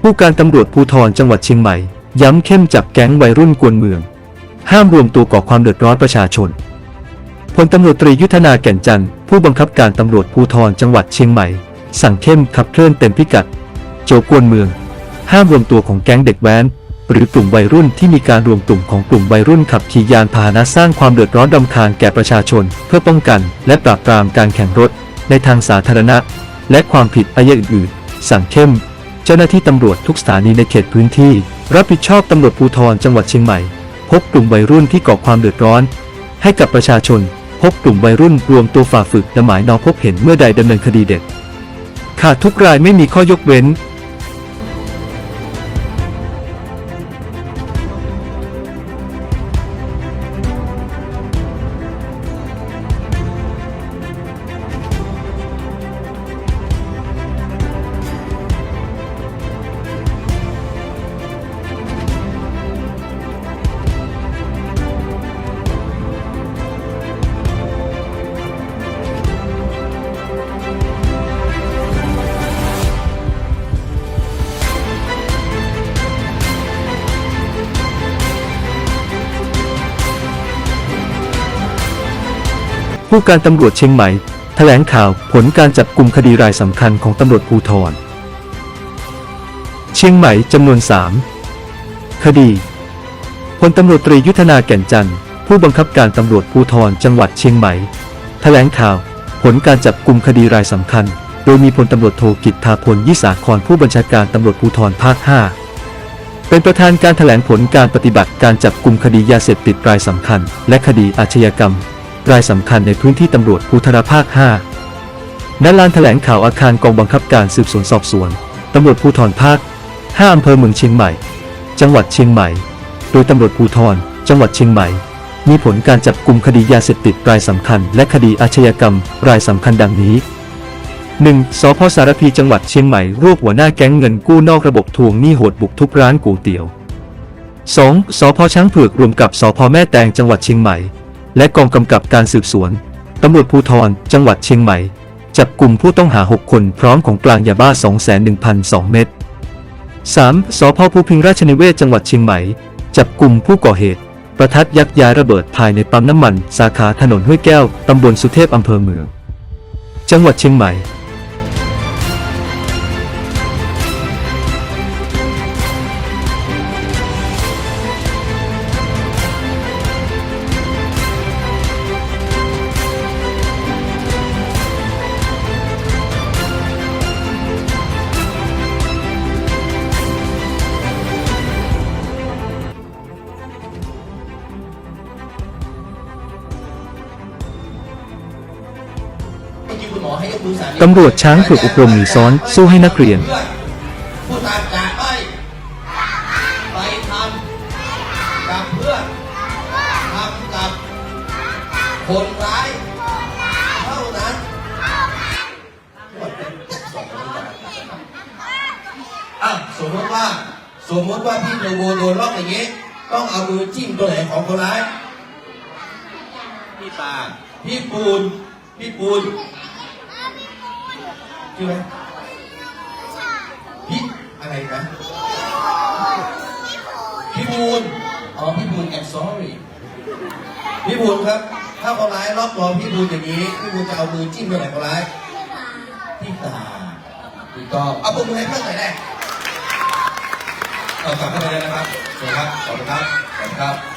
ผู้การตำรวจภูธรจังหวัดเชียงใหม่ ย้ำเข้มจับแก๊งวัยรุ่นกวนเมือง ห้ามรวมตัวก่อความเดือดร้อนประชาชนพลตำรวจตรียุทธนาแก่นจันทร์ผู้บังคับการตำรวจภูธรจังหวัดเชียงใหม่ สั่งเข้มขับเคลื่อนเต็มพิกัด โจกวนเมือง ห้ามรวมตัวของแก๊งเด็กแว้น หรือกลุ่มวัยรุ่นที่มีการรวมกลุ่มของกลุ่มวัยรุ่นขับขี่ยานพาหนะสร้างความเดือดร้อนรำคาญแก่ประชาชน เพื่อป้องกันและปราบปรามการแข่งรถในทางสาธารณะ และความผิดอาญาอื่นๆ สั่งเข้ม จ้าหน้าที่ตำรวจทุกสถานีในเขตพื้นที่ รับผิดชอบตำรวจภูธรจังหวัดเชียงใหม่ พบกลุ่มวัยรุ่นที่ก่อความเดือดร้อน ให้กับประชาชน พบกลุ่มวัยรุ่นรวมตัวฝ่าฝึกและหมายนอพบเห็นเมื่อใดดำเนินคดีเด็ดขาดทุกรายไม่มีข้อยกเว้น ผู้การตำรวจเชียงใหม่แถลงข่าวผลการจับกลุ่มคดีรายสำคัญของตำรวจภูธรเชียงใหม่จำนวน 3 คดีพลตำรวจตรียุทธนาแก่นจันทร์ผู้บังคับการตำรวจภูธรจังหวัดเชียงใหม่แถลงข่าว ผลการจับกลุ่มคดีรายสำคัญ โดยมีพลตำรวจโทกิตทาพลยิสาครผู้บัญชาการตำรวจภูธรภาค 5 เป็นประธานการแถลงผลการปฏิบัติการจับกลุ่มคดียาเสพติดรายสำคัญ และคดีอาชญากรรม รายสำคัญในพื้นที่ตำรวจภูธรภาค 5 ณ ลานแถลงข่าวอาคารกองบังคับการสืบสวนสอบสวนตำรวจภูธรภาค 5 อำเภอเมืองเชียงใหม่ จังหวัดเชียงใหม่ โดยตำรวจภูธร จังหวัดเชียงใหม่ มีผลการจับกลุ่มคดียาเสพติดรายสำคัญ และคดีอาชญากรรมรายสำคัญดังนี้ 1. สพสารพีจังหวัดเชียงใหม่รวบหัวหน้าแก๊งเงินกู้นอกระบบทวงหนี้โหดบุกทุบร้านก๋วยเตี๋ยว 2. สพช้างเผือกรวมกับสพแม่แตงจังหวัดเชียงใหม่ และกองกำกับการสืบสวน ตำรวจภูธรจังหวัดเชียงใหม่ จับกลุ่มผู้ต้องหา 6 คนพร้อมของกลางยาบ้า201,002 เม็ด 3. สพภูพิงราชนิเวศจังหวัดเชียงใหม่ จับกลุ่มผู้ก่อเหตุ ประทัดยักย้ายระเบิดภายในปั๊มน้ำมัน สาขาถนนห้วยแก้ว ตำบลสุเทพอำเภอเมือง จังหวัดเชียงใหม่ ตำรวจช้างฝึกอบรมหนีซ้อนสู้ให้นักเรียน ผู้ตายจะไม่ไปทำกับเพื่อนทำกับคนร้ายเท่านั้นอะสมมติว่าสมมติว่าพี่โนโบโดนล็อกอย่างนี้ ต้องเอามือจิ้มตัวไหนของคนร้าย พี่ตา พี่ปูน พี่ปูน ชื่อไหมพี่อะไรนะพี่บูลอ๋อพี่บูล I'm sorry พี่บูลครับ ถ้าคนร้ายล็อกคอพี่บูลอย่างนี้ พี่บูลจะเอามือจิ้มไปไหนคนร้ายที่ตาถูกต้องเอาปุ่มมือให้เพื่อนหน่อยได้เอากลับเข้าไปเลยนะครับสวัสดีครับ ขอบคุณครับ ขอบคุณครับ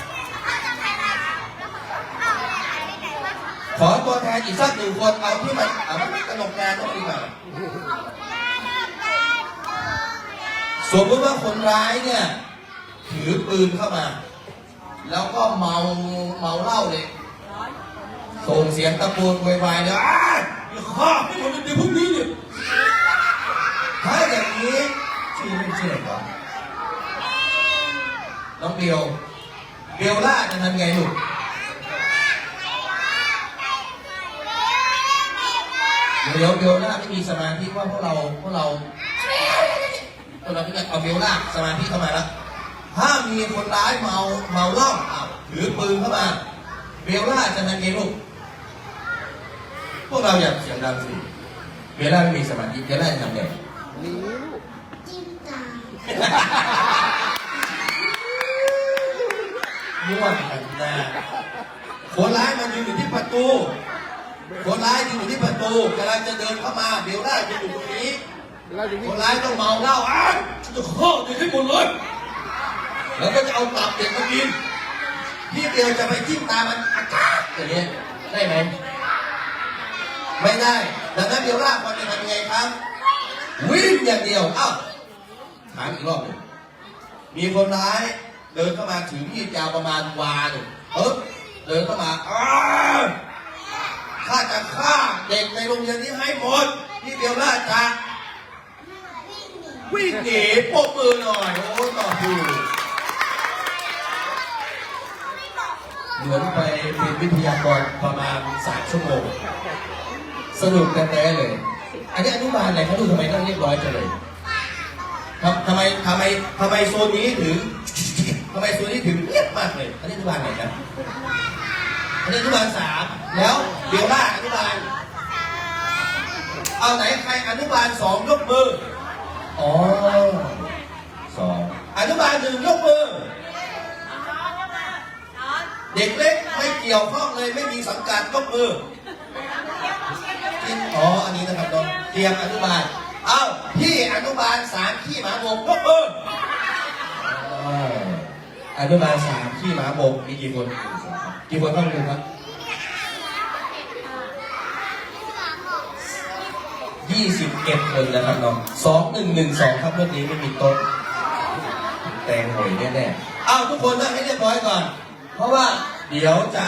ขอตัวแทนอีกสักหนึ่งคนเอาที่มันเอามันไม่กระหนกแรงต้องดีกว่าสมมติว่าคนร้ายเนี่ยถือปืนเข้ามา แล้วก็เมาเมาเหล้าเลยส่งเสียงตะโกนโวยวายเลยอ้าวอย่าฆ่าไม่หมดเลยเดี๋ยวพรุ่งนี้เนี่ยถ้าอย่างนี้ชื่อไม่ชื่ออะไรวะน้องเบลเบลล่าจะทำไงลูก ดี๋ยวเบลล่าไม่มีสมาธิว่าพวกเราพวกเราตอนนั้นพี่เอาเบลล่าสมาธิเข้ามาแล้วถ้ามีคนร้ายเมาเมาเหล้าอ้าวถือปืนเข้ามาเบลล่าจะทำไงลูกพวกเราอย่าเสียงดังสิเบลล่าไม่มีสมาธิเบลล่าจะทำไงจิ้มตาม่วนกันนะคนร้ายมันยืนอยู่ที่ประตู คนร้ายยืนอยู่ที่ประตูกำลังจะเดินเข้ามาเดี๋ยวได้จะอยู่ตรงนี้คนร้ายต้องเมาเหล้าอ้าวจะข้อจะขึ้นหมดเลยแล้วก็จะเอาตับเด็กมากินพี่เดียวจะไปจิ้มตามันอากาศอย่างเงี้ยได้ไหมไม่ได้ ดังนั้นเดี๋ยวลากมันจะทำยังไงครับ วิ่งอย่างเดียวอ้าวถามอีกรอบหนึ่งมีคนร้ายเดินเข้ามาถือมีดยาวประมาณวาหนึ่งเอ๊บเดินเข้ามาอ้าว ข้าจะฆ่าเด็กในโรงเรียนนี้ให้หมดพี่เดียวลาดจะวิ่งหนีปรบมือหน่อยโอ้ต่อถูกเหมือนไปเป็นวิทยากรประมาณสามชั่วโมงสนุกแท้เลย อันนี้อนุบาลอะไรเขาดูทำไมต้องเรียบร้อยจังเลยทำทำไมทำไมทำไมโซนนี้ถึงทำไมโซนนี้ถึงเงียบมากเลย อันนี้อนุบาลไหนครับอันนี้อนุบาลสามแล้ว เดี๋ยวล่าอนุบาล เอาไหนใครอนุบาลสองยกมือ อ๋อสองอนุบาลหนึ่งยกมือ เด็กเล็กไม่เกี่ยวข้องเลยไม่มีสังกัดยกมืออ๋ออันนี้นะครับน้องเตรียมอนุบาล เอาพี่อนุบาลสามขี้หมาบกยกมืออ่าอนุบาลสามขี้หมาบกมีกี่คน กี่คนต้องดูครับ ยี่สิบเอ็ดคนนะครับน้องสองหนึ่งหนึ่งสองครับเมื่อนี้ไม่มีโต๊ะแตงหวยแน่ๆเอาทุกคนนั่งให้เรียบร้อยก่อน เพราะว่าเดี๋ยวจะ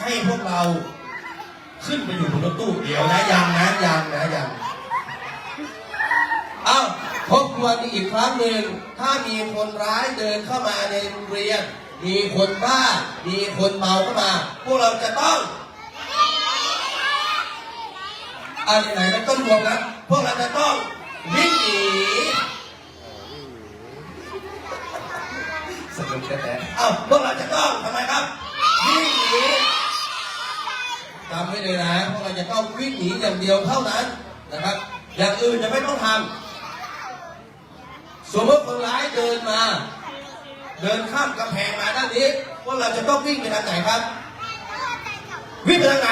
ให้พวกเราขึ้นไปอยู่บนรถตู้เดี๋ยวนะยังนะยังนะยังเอาทบทวนอีกครั้งหนึ่งถ้ามีคนร้ายเดินเข้ามาในโรงเรียน มีคนบ้า มีคนเมาเข้ามา พวกเราจะต้อง อันไหนมันต้องรวมกันพวกเราจะต้องวิ่งหนีสนุกแท้ๆเอ้าพวกเราจะต้องทำไมครับวิ่งหนีจำไว้เลยนะพวกเราจะต้องวิ่งหนีอย่างเดียวเท่านั้นนะครับ อย่างอื่นจะไม่ต้องทำสมมติคนร้ายเดินมา เดินข้ามกำแพงมาด้านนี้พวกเราจะต้องวิ่งไปทางไหนครับ วิ่งไปทางไหน